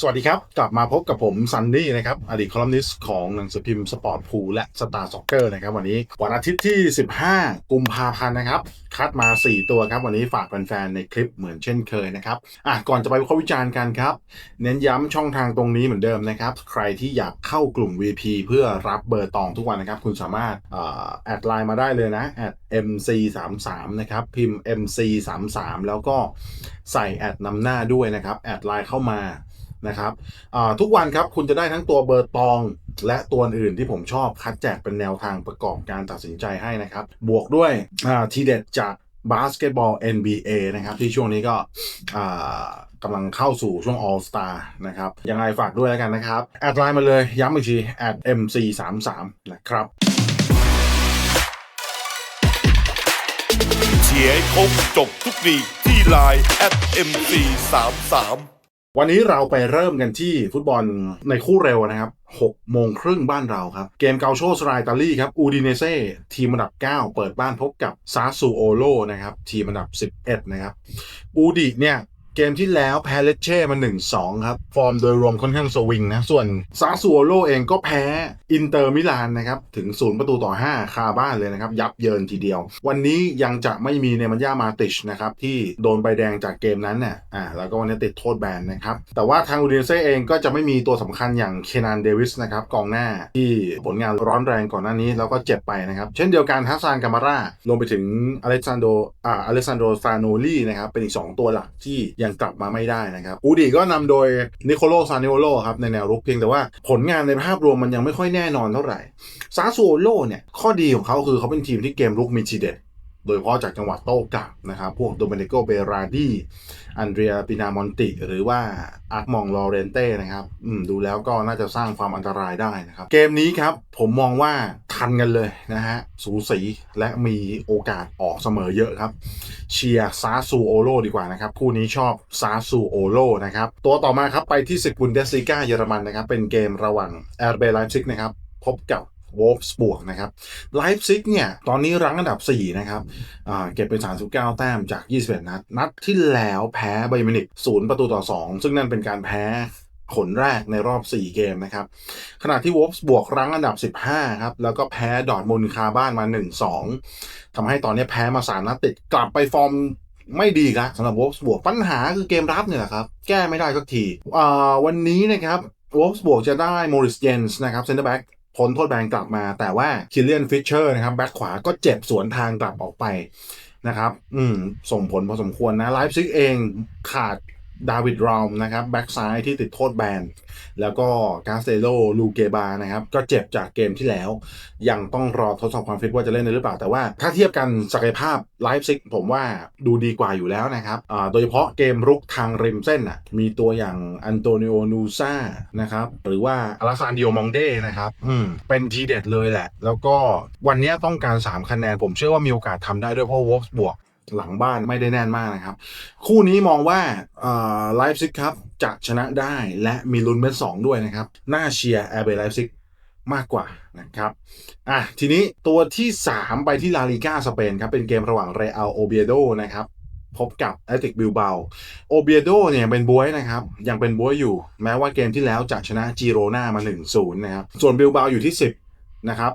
สวัสดีครับ กลับมาพบกับผมซันนี่นะครับ อดีตคอลัมนิสต์ของหนังสือพิมพ์สปอร์ตพูและสตาร์ซ็อกเกอร์นะครับ วันนี้วันอาทิตย์ที่ 15 กุมภาพันธ์นะครับ คัดมา 4 ตัวครับ วันนี้ฝากแฟนๆ ในคลิปเหมือนเช่นเคยนะครับอะก่อนจะไปวิเคราะห์วิจารณ์กันครับ เน้นย้ำช่องทางตรงนี้เหมือนเดิมนะครับ ใครที่อยากเข้ากลุ่ม VP เพื่อรับเบอร์ตองทุกวันนะครับ คุณสามารถอแอดไลน์มาได้เลยนะแอด MC33 นะครับพิมพ์ MC33 แล้วก็ใส่แอดนำหน้าด้วยนะครับแอดไลน์เข้ามา นะครับทุกวันครับคุณจะได้ทั้งตัวเบอร์ตอง และตัวอื่นที่ผมชอบคัดแจกเป็นแนวทางประกอบการตัดสินใจให้นะครับ บวกด้วยทีเด็ดจากบาสเกตบอล NBA นะครับ ที่ช่วงนี้ก็กำลังเข้าสู่ช่วง All Star นะครับ ยังไงฝากด้วยแล้วกันนะครับ แอดไลน์มาเลยย้ำอีกที at MC33 นะครับเชียร์ครบจบทุกลีที่ไลน์ at mc 3 3 วันนี้เราไปเริ่มกันที่ฟุตบอลในคู่เร็วนะครับ6โมงครึ่งบ้านเราครับ เกมเกาโชสไตล์อิตาลีครับ อูดิเนเซ่ ทีมอันดับ 9 เปิดบ้านพบกับซาซูโอโลนะครับ ทีมอันดับ 11 นะครับ อูดิเนี่ย เกมที่แล้วแพ้เลเช่มา 1-2 ครับ ฟอร์มโดยรวมค่อนข้างสวิงนะ ส่วนซาซูโอโลเองก็แพ้อินเตอร์มิลานนะครับ ถึง 0 ประตูต่อ 5 คาบ้านเลยนะครับ ยับเยินทีเดียว วันนี้ยังจะไม่มีเนมันย่ามาติชนะครับ ที่โดนใบแดงจากเกมนั้นเนี่ยอ่าแล้วก็วันนี้ติดโทษแบนนะครับ แต่ว่าทางอูดิเนเซ่เองก็จะไม่มีตัวสำคัญอย่างเคนานเดวิสนะครับกองหน้าที่ผลงานร้อนแรงก่อนหน้านี้แล้วก็เจ็บไปนะครับเช่นเดียวกันฮัสซานกามาร่ารวมไปถึงอเล็กซานโดอ่าอเล็กซานโดซานโนลีนะครับเป็นอีก 2 ตัวหลักที่ยงกลับมาไม่ได้นะครับอูดีก็นำโดยนิโคโลซานิโอโลครับในแนวรุกเพียงแต่ว่าผลงานในภาพรวมมันยังไม่ค่อยแน่นอนเท่าไหร่ซาซูโอโลเนี่ยข้อดีของเขาคือเขาเป็นทีมที่เกมรุกมีทีเด็ด โดยเฉพาะจากจังหวะโต้กลับนะครับ พวกโดเมนิโกเบราดีอันเดรียปินามอนติ หรือว่าอาร์มองลอเรนเต้นะครับดูแล้วก็น่าจะสร้างความอันตรายได้นะครับ เกมนี้ครับผมมองว่าทันกันเลยนะฮะ สูสีและมีโอกาสออกเสมอเยอะครับ เชียร์ซาซูโอโลดีกว่านะครับ คู่นี้ชอบซาซูโอโลนะครับ ตัวต่อมาครับไปที่ศึกบุนเดสลีกาเยอรมันนะครับ เป็นเกมระหว่างแอร์เบไลฟ์ซิกนะครับ พบกับ วอลฟสบวกนะครับไลฟ์ซิกเนี่ย ตอนนี้รั้งอันดับ 4 นะครับเก็บเป็น 39 แต้มจาก 21 นัด นัดที่แล้วแพ้ไบมินิก0ประตูต่อ 2 ซึ่งนั่นเป็นการแพ้ผลแรกในรอบ 4 เกมนะครับ ขณะที่วอลฟบวกรั้งอันดับ 15 ครับ แล้วก็แพ้ดอร์ทมุนคาบ้านมา 1-2 ทำให้ตอนนี้แพ้มา 3 นัดติด กลับไปฟอร์มไม่ดีครับสำหรับวอลฟบวกปัญหาคือเกมรับเนี่ยแหละครับ แก้ไม่ได้สักทีวันนี้นะครับวอลฟบวกจะได้โมริสเจนส์นะครับเซนเตอร์แบ็ก พ้นโทษแบนกลับมา แต่ว่าคิลเลียนฟิชเชอร์นะครับแบ็คขวาก็เจ็บสวนทางกลับออกไปนะครับ อืม ส่งผลพอสมควรนะไลฟ์ซิกเองขาด ดาวิดรอมนะครับแบ็กซ้ายที่ติดโทษแบน แล้วก็กาสเตโลลูเกบานะครับ ก็เจ็บจากเกมที่แล้ว ยังต้องรอทดสอบความฟิตว่าจะเล่นได้หรือเปล่า แต่ว่าถ้าเทียบกันศักยภาพไลฟ์ซิกผมว่าดูดีกว่าอยู่แล้วนะครับโดยเฉพาะเกมรุกทางริมเส้นอะมีตัวอย่างอันโตนิโอนูซานะครับหรือว่าอลาซานดิโอมองเดนะครับอืมเป็นทีเด็ดเลยแหละ แล้วก็วันนี้ต้องการ 3 คะแนนผมเชื่อว่ามีโอกาสทำได้ด้วยเพราะวอลฟบวก หลังบ้านไม่ได้แน่นมากนะครับ คู่นี้มองว่าไลฟ์ซิกครับจะชนะได้และมีลุ้นเป็นสองด้วยนะครับ น่าเชียร์แอร์เบไลฟ์ซิกมากกว่านะครับ อะ ทีนี้ตัวที่ 3 ไปที่ลาลิก้าสเปนครับ เป็นเกมระหว่างเรอัลโอเบียโดนะครับพบกับแอตติกบิลเบาโอเบียโดเนี่ยเป็นบวยนะครับ ยังเป็นบวยอยู่ แม้ว่าเกมที่แล้วจะชนะจีโรนามา1-0นะครับ ส่วนบิลเบาอยู่ที่ 10นะครับ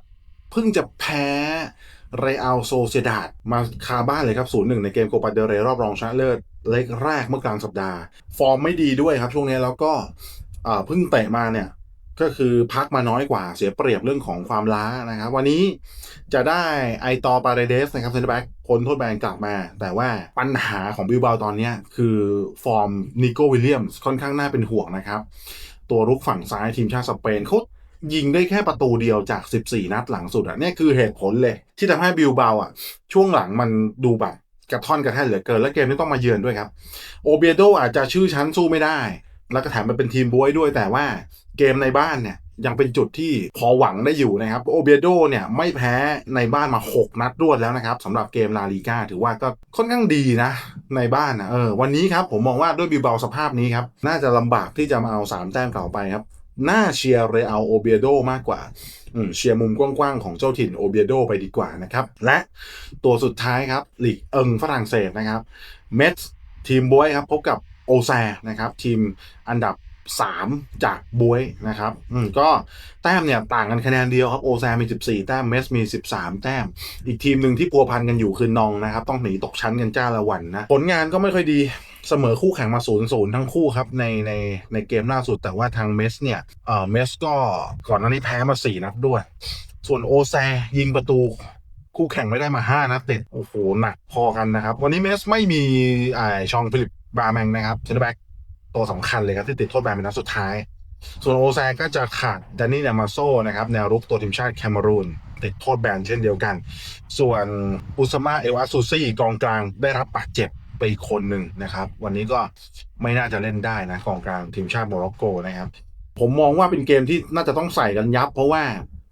เพิ่งจะแพ้เรอัลโซเซดาดมาคาบ้านเลยครับ 0-1 ในเกมโคปาเดเรรอบรองชนะเลิศเล็กแรกเมื่อกลางสัปดาห์ ฟอร์มไม่ดีด้วยครับ ช่วงนี้แล้วก็เพิ่งเตะมาเนี่ย ก็คือพักมาน้อยกว่าเสียเปรียบเรื่องของความล้านะครับ วันนี้จะได้ไอตอปาเรเดสนะครับเซนเตอร์แบ็กพ้นโทษแบนกลับมา แต่ว่าปัญหาของบิลบาตอนนี้คือฟอร์มนิโกวิลเลียมค่อนข้างน่าเป็นห่วงนะครับ ตัวรุกฝั่งซ้ายทีมชาติสเปนเขา ยิงได้แค่ประตูเดียวจาก 14 นัดหลังสุดอะนี่คือเหตุผลเลย ที่ทำให้บิลเบาอะ ช่วงหลังมันดูแบบกระท่อนกระแท่นเหลือเกิน และเกมนี้ต้องมาเยือนด้วยครับ โอเบียโดอาจจะชื่อชั้นสู้ไม่ได้ แล้วก็แถมมันเป็นทีมบวยด้วยแต่ว่าเกมในบ้านเนี่ยยังเป็นจุดที่พอหวังได้อยู่นะครับโอเบียโดเนี่ยไม่แพ้ในบ้านมา 6 นัดรวดแล้วนะครับสำหรับเกมลาลีกาถือว่าก็ค่อนข้างดีนะ ในบ้านนะเออวันนี้ครับผมมองว่าด้วยบิลเบาสภาพนี้ครับน่าจะลำบากที่จะมาเอา 3 แต้มเก่าไปครับ น่าเชียร์เรอัลโอเบียโดมากกว่าเชียร์มุมกว้างๆของเจ้าถิ่นโอเบียโดไปดีกว่านะครับ และตัวสุดท้ายครับลีกเอิงฝรั่งเศสนะครับเมททีมบวยครับพบกับโอแซนะครับ ทีมอันดับ 3 จากบวยนะครับอืก็แต้มเนี่ยต่างกันคะแนนเดียวครับโอแซมี 14 แต้มเมสมี 13 แต้ม อีกทีมหนึ่งที่พัวพันกันอยู่คือนองนะครับ ต้องหนีตกชั้นกันจ้าละวันนะผลงานก็ไม่ค่อยดี เสมอคู่แข่งมา0ูนย์ทั้งคู่ครับในในในเกมล่าสุดแต่ว่าทางเมสเนี่ยเออเมสก็ก่อนหน้านี้แพ้มา 4 นัดด้วย ส่วนโอแซยิงประตูคู่แข่งไม่ได้มา 5 นัดติดโอ้โหหนักพอกันนะครับ วันนี้เมสไม่มีอ่าชองฟิลิปบาแมงนะครับเซนเตอร์แบ็กตัวสำคัญเลยครับที่ติดโทษแบนเป็นนัดสุดท้าย ส่วนโอแซก็จะขาดแดนนี่นามาโซนะครับแนวรุกตัวทีมชาติแคเมรูนติดโทษแบนเช่นเดียวกัน ส่วนอุสมาเอวาซูซี่กองกลางได้รับบาดเจ็บ ไปอีกคนหนึ่งนะครับ วันนี้ก็ไม่น่าจะเล่นได้นะกองกลางทีมชาติโมร็อกโกนะครับ ผมมองว่าเป็นเกมที่น่าจะต้องใส่กันยับ เพราะว่า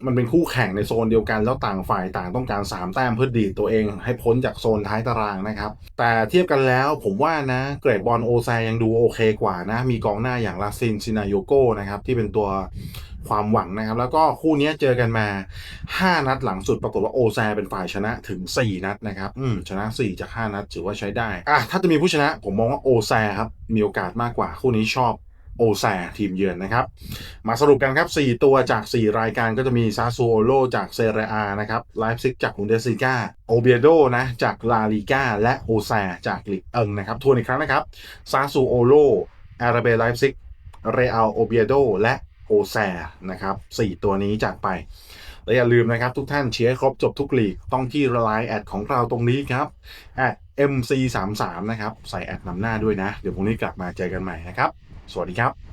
มันเป็นคู่แข่งในโซนเดียวกันแล้วต่างฝ่ายต่างต้องการ3แต้มเพื่อดีดตัวเอง ให้พ้นจากโซนท้ายตารางนะครับ แต่เทียบกันแล้วผมว่านะเกรดบอลโอแซยังดูโอเคกว่านะ มีกองหน้าอย่างลาซินซินาโยโกนะครับที่เป็นตัว ความหวังนะครับ แล้วก็คู่นี้เจอกันมา 5 นัดหลังสุดปรากฏว่าโอแซเป็นฝ่ายชนะถึง 4 นัดนะครับอืมชนะ 4 จาก 5 นัดถือว่าใช้ได้อะถ้าจะมีผู้ชนะผมมองว่าโอแซครับมีโอกาสมากกว่าคู่นี้ชอบโอแซทีมเยือนนะครับ มาสรุปกันครับ 4 ตัวจาก 4 รายการก็จะมีซาซูโอโลจากเซเรียอานะครับไลฟ์ซิกจากบุนเดสลิก้าโอเบียโดนะจากลาลิก้าและโอแซจากลีกเอิงนะครับทวนอีกครั้งนะครับซาซูโอโลอาราเบไลฟ์ซิกเรอัลโอเบียโดและ โอแซนะครับ4ตัวนี้จากไป และอย่าลืมนะครับ ทุกท่านเชียร์ครบจบทุกลีก ต้องที่ไลน์แอดของเราตรงนี้ครับแอด MC33 นะครับ ใส่แอดนำหน้าด้วยนะ เดี๋ยวพรุ่งนี้กลับมาเจอกันใหม่นะครับ สวัสดีครับ